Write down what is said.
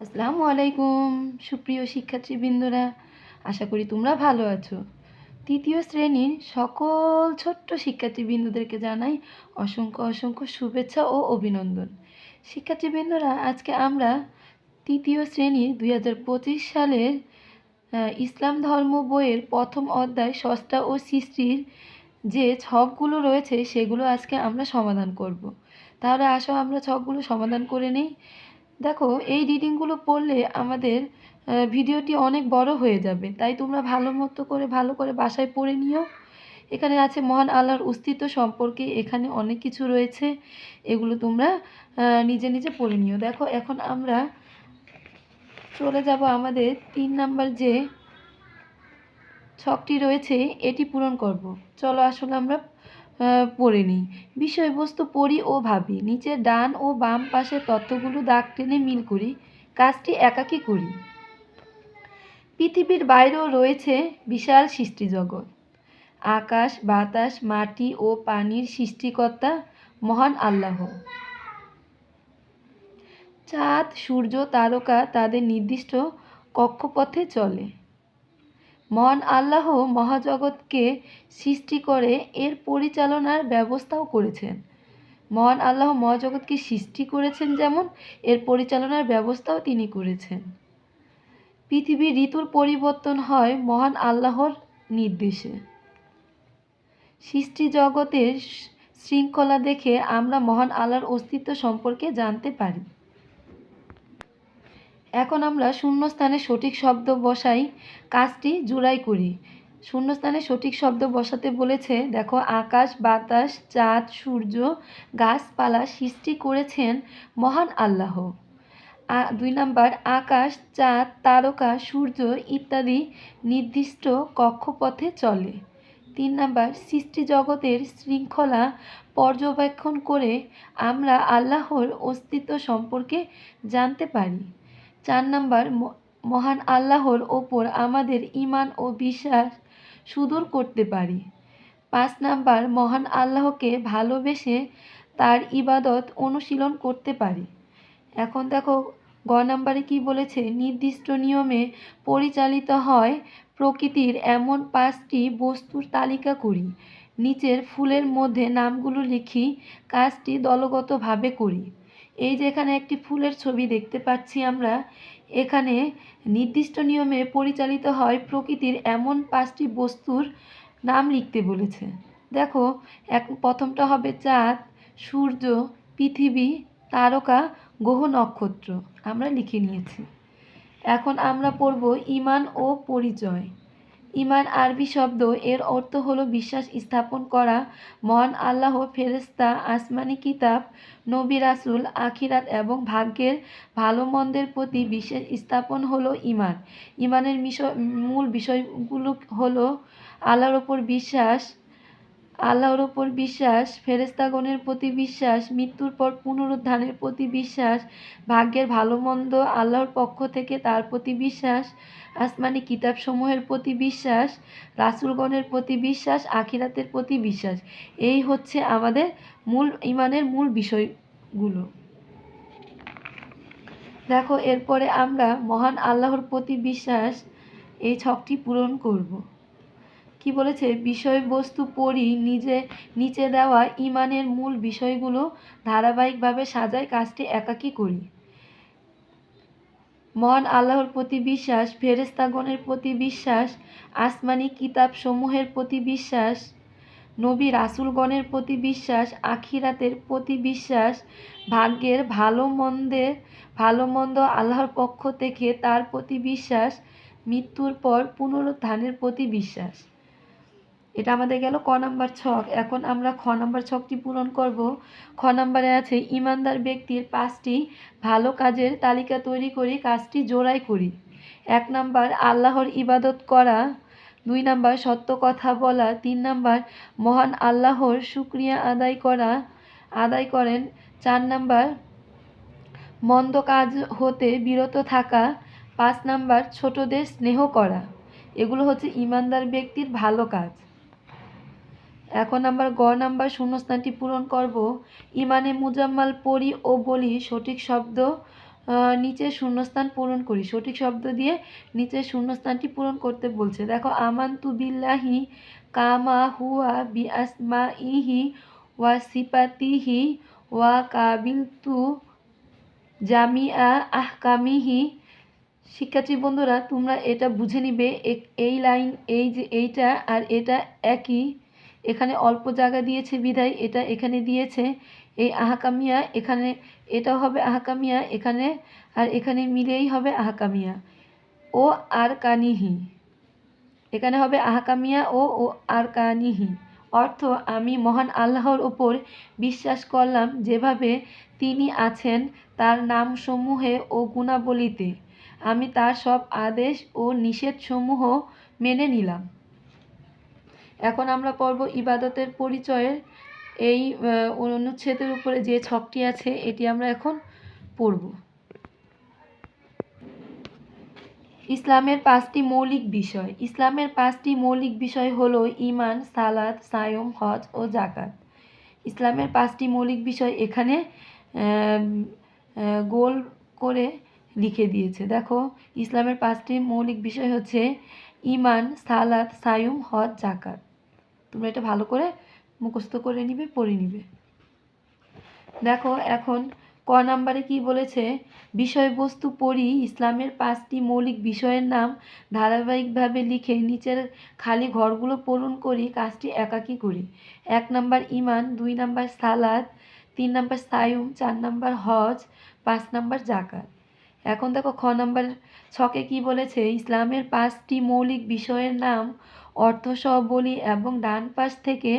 আসসালামু আলাইকুম, সুপ্রিয় শিক্ষার্থীবৃন্দরা, আশা করি তোমরা ভালো আছো। তৃতীয় শ্রেণির সকল ছোট্ট শিক্ষার্থীবৃন্দদেরকে জানাই অসংখ্য অসংখ্য শুভেচ্ছা ও অভিনন্দন। শিক্ষার্থীবৃন্দরা, আজকে আমরা তৃতীয় শ্রেণির দুই হাজার পঁচিশ সালের ইসলাম ধর্ম বইয়ের প্রথম অধ্যায় সস্তা ও সৃষ্টির যে ছকগুলো রয়েছে, সেগুলো আজকে আমরা সমাধান করব। তাহলে আসো আমরা ছকগুলো সমাধান করে নিই। দেখো, এই রিডিংগুলো পড়লে আমাদের ভিডিওটি অনেক বড় হয়ে যাবে। তাই তোমরা ভালো মতো করে, ভালো করে বাসায় পড়ে নিও। এখানে আছে মহান আল্লাহর অস্তিত্ব সম্পর্কে এখানে অনেক কিছু রয়েছে। এগুলো তোমরা নিজে নিজে পড়ে নিও। দেখো, এখন আমরা চলে যাব আমাদের তিন নাম্বার যে ছকটি রয়েছে, এটি পূরণ করব। চলো, আসলে আমরা পড়ে নিই। বিষয়বস্তু পড়ি ও ভাবি। নিচের ডান ও বাম পাশের তথ্যগুলো দাগ টেনে মিল করি, কাজটি একাকী করি। পৃথিবীর বাইরেও রয়েছে বিশাল সৃষ্টিজগৎ। আকাশ, বাতাস, মাটি ও পানির সৃষ্টিকর্তা মহান আল্লাহ। চাঁদ, সূর্য, তারকা তাদের নির্দিষ্ট কক্ষপথে চলে। মহান আল্লাহ মহাজগৎকে সৃষ্টি করে এর পরিচালনার ব্যবস্থাও করেছেন। মহান আল্লাহ মহাজগৎকে সৃষ্টি করেছেন যেমন, এর পরিচালনার ব্যবস্থাও তিনি করেছেন। পৃথিবীর ঋতুর পরিবর্তন হয় মহান আল্লাহর নির্দেশে। সৃষ্টি জগতের শৃঙ্খলা দেখে আমরা মহান আল্লাহর অস্তিত্ব সম্পর্কে জানতে পারি। এখন আমরা শূন্যস্থানে সঠিক শব্দ বসাই, কাজটি জুড়াই করি। শূন্যস্থানে সঠিক শব্দ বসাতে বলেছে, দেখো, আকাশ, বাতাস, চাঁদ, সূর্য, গাছপালা সৃষ্টি করেছেন মহান আল্লাহ। দুই নাম্বার, আকাশ, চাঁদ, তারকা, সূর্য ইত্যাদি নির্দিষ্ট কক্ষপথে চলে। তিন নাম্বার, সৃষ্টি জগতের শৃঙ্খলা পর্যবেক্ষণ করে আমরা আল্লাহর অস্তিত্ব সম্পর্কে জানতে পারি। চার নাম্বার মহান আল্লাহর ওপর আমাদের ঈমান ও বিশ্বাস সুদূর করতে পারি। পাঁচ নাম্বার, মহান আল্লাহকে ভালোবেসে তার ইবাদত অনুশীলন করতে পারি। এখন দেখো, গ নাম্বারে কি বলেছে? নির্দিষ্ট নিয়মে পরিচালিত হয় প্রকৃতির এমন পাঁচটি বস্তুর তালিকা করি। নিচের ফুলের মধ্যে নামগুলো লিখি, কাজটি দলগতভাবে করি। এই যে এখানে একটি ফুলের ছবি দেখতে পাচ্ছি আমরা, এখানে নির্দিষ্ট নিয়মে পরিচালিত হয় প্রকৃতির এমন পাঁচটি বস্তুর নাম লিখতে বলেছে। দেখো, এক, প্রথমটা হবে চাঁদ, সূর্য, পৃথিবী, তারকা, গ্রহ, নক্ষত্র। আমরা লিখে নিয়েছি। এখন আমরা পড়ব ইমান ও পরিচয়। ইমান আরবি শব্দ, এর অর্থ হলো বিশ্বাস স্থাপন করা, মহান আল্লাহ ফেরেস্তা আসমানি কিতাব, নবী রাসুল, আখিরাত এবং ভাগ্যের ভালো মন্দের প্রতি বিশ্বাস স্থাপন হলো ইমান। ইমানের মূল বিষয়গুলো হলো আল্লাহর ওপর বিশ্বাস আল্লাহর ওপর বিশ্বাস ফেরেস্তাগণের প্রতি বিশ্বাস, মৃত্যুর পর পুনরুত্থানের প্রতি বিশ্বাস, ভাগ্যের ভালো মন্দ আল্লাহর পক্ষ থেকে তার প্রতি বিশ্বাস, আসমানি কিতাবসমূহের প্রতি বিশ্বাস, রাসূলগণের প্রতি বিশ্বাস, আখিরাতের প্রতি বিশ্বাস। এই হচ্ছে আমাদের মূল, ইমানের মূল বিষয়গুলো। দেখো, এরপরে আমরা মহান আল্লাহর প্রতি বিশ্বাস, এই ছকটি পূরণ করব। কি বলেছে? বিষয়বস্তু পড়ি নিজে, নিচে দেওয়া ইমানের মূল বিষয়গুলো ধারাবাহিকভাবে সাজায়, কাজটি একাকী করি। মহান আল্লাহর প্রতি বিশ্বাস ফেরেস্তাগণের প্রতি বিশ্বাস, আসমানি কিতাবসমূহের প্রতি বিশ্বাস, নবী রাসুলগণের প্রতি বিশ্বাস, আখিরাতের প্রতি বিশ্বাস, ভাগ্যের ভালো মন্দের ভালো মন্দ আল্লাহর পক্ষ থেকে তার প্রতি বিশ্বাস, মৃত্যুর পর পুনরুত্থানের প্রতি বিশ্বাস। এটা আমাদের গেল ক নাম্বার ছক। এখন আমরা খ নাম্বার ছকটি পূরণ করব। খ নাম্বারে আছে, ইমানদার ব্যক্তির পাঁচটি ভালো কাজের তালিকা তৈরি করি, কাজটি জোড়াই করি। এক নাম্বার, আল্লাহর ইবাদত করা। দুই নাম্বার, সত্য কথা বলা। তিন নাম্বার, মহান আল্লাহর শুক্রিয়া আদায় করা, আদায় করেন। চার নাম্বার, মন্দ কাজ হতে বিরত থাকা। পাঁচ নাম্বার, ছোটদের স্নেহ করা। এগুলো হচ্ছে ইমানদার ব্যক্তির ভালো কাজ। এখন নাম্বার গ নাম্বার শূন্যস্থানটি পূরণ করব। ইমানে মুজাম্মাল পড়ি ও বলি সঠিক শব্দ নিচের শূন্যস্থান পূরণ করি। সঠিক শব্দ দিয়ে নিচের শূন্যস্থানটি পূরণ করতে বলছে। দেখো, আমান্তু বিল্লাহি কামা হুয়া বি আসমা ইহি ওয়া সিপাতিহি ওয়া কাবিল তু জামিয়া আহকামিহি। শিক্ষার্থী বন্ধুরা, তোমরা এটা বুঝে নিবে এই লাইন, এই যে এইটা আর এটা একই। এখানে অল্প জায়গা দিয়েছে বিধায় এটা এখানে দিয়েছে। এই আহাকামিয়া এখানে, এটা হবে আহাকামিয়া এখানে, আর এখানে মিলেই হবে আহাকামিয়া। ও আর কানিহি এখানে হবে আহাকামিয়া ও ও আর কানিহি অর্থ, আমি মহান আল্লাহর ওপর বিশ্বাস করলাম যেভাবে তিনি আছেন, তার নামসমূহে ও গুণাবলীতে। আমি তার সব আদেশ ও নিষেধসমূহ মেনে নিলাম। এখন আমরা পড়ব ইবাদতের পরিচয়ের এই অনুচ্ছেদের উপরে যে ছকটি আছে, এটি আমরা এখন পড়ব। ইসলামের পাঁচটি মৌলিক বিষয়। ইসলামের পাঁচটি মৌলিক বিষয় হলো ঈমান, সালাত, সায়ম, হজ ও জাকাত ইসলামের পাঁচটি মৌলিক বিষয় এখানে গোল করে লিখে দিয়েছে। দেখো, ইসলামের পাঁচটি মৌলিক বিষয় হচ্ছে ইমান সালাত, সায়ুম, হজ জাকাত তোমরা এটা ভালো করে মুখস্থ করে নিবে, পড়ে নিবে। দেখো এখন ক নাম্বারে কি বলেছে? বিষয়বস্তু পড়ি, ইসলামের পাঁচটি মৌলিক বিষয়ের নাম ধারাবাহিকভাবে লিখে নিচের খালি ঘরগুলো পূরণ করি, কাজটি একাকী করি। এক নাম্বার ইমান দুই নাম্বার সালাদ তিন নাম্বার সায়ুম, চার নাম্বার হজ, পাঁচ নাম্বার জাকাত এখন দেখো খ নম্বর ছকে কি বলেছে? ইসলামের পাঁচটি মৌলিক বিষয়ের নাম অর্থসহ বলি এবং ডান পাশ থেকে